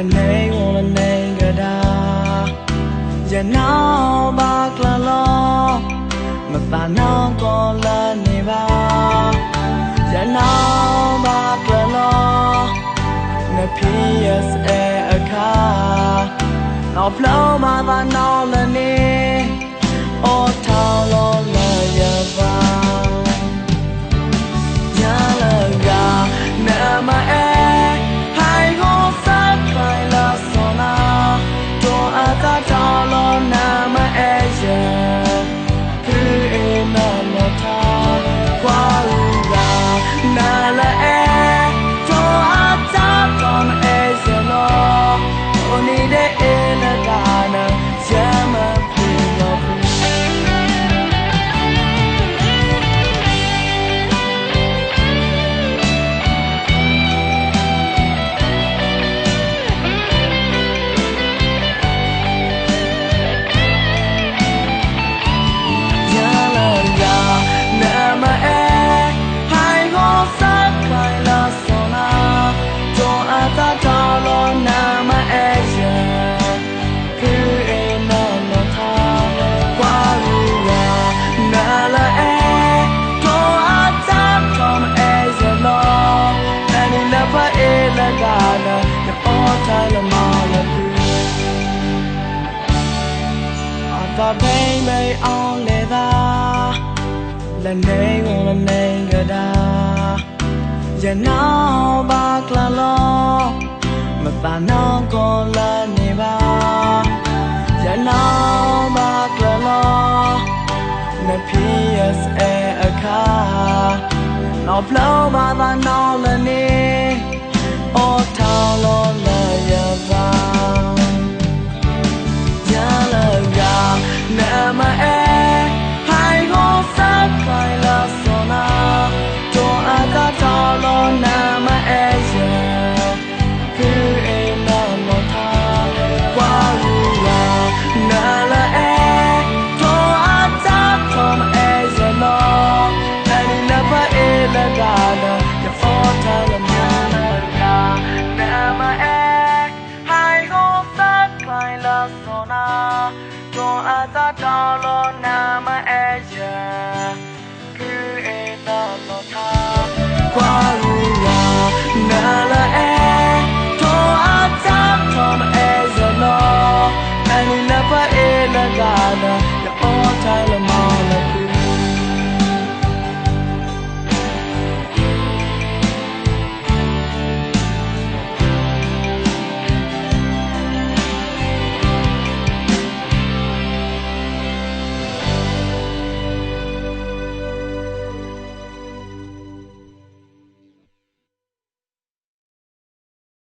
ละเนงวละเนงกะดาจะนาวบากละลอမပနာကောလာနေပါရနာမကလာနဖီးရစအခါတော့ဖလောမှာသာနော်လည်း မိမ့်မိန်အောင်လေသာလက်နေကိုမနေကြတာရနာပါကလာလောမပနာကိုလာနေပါရနာပါကလာလောနဖီး PSA အခါနောက်ဖလောမှာသာနောက်လည်း at all on nama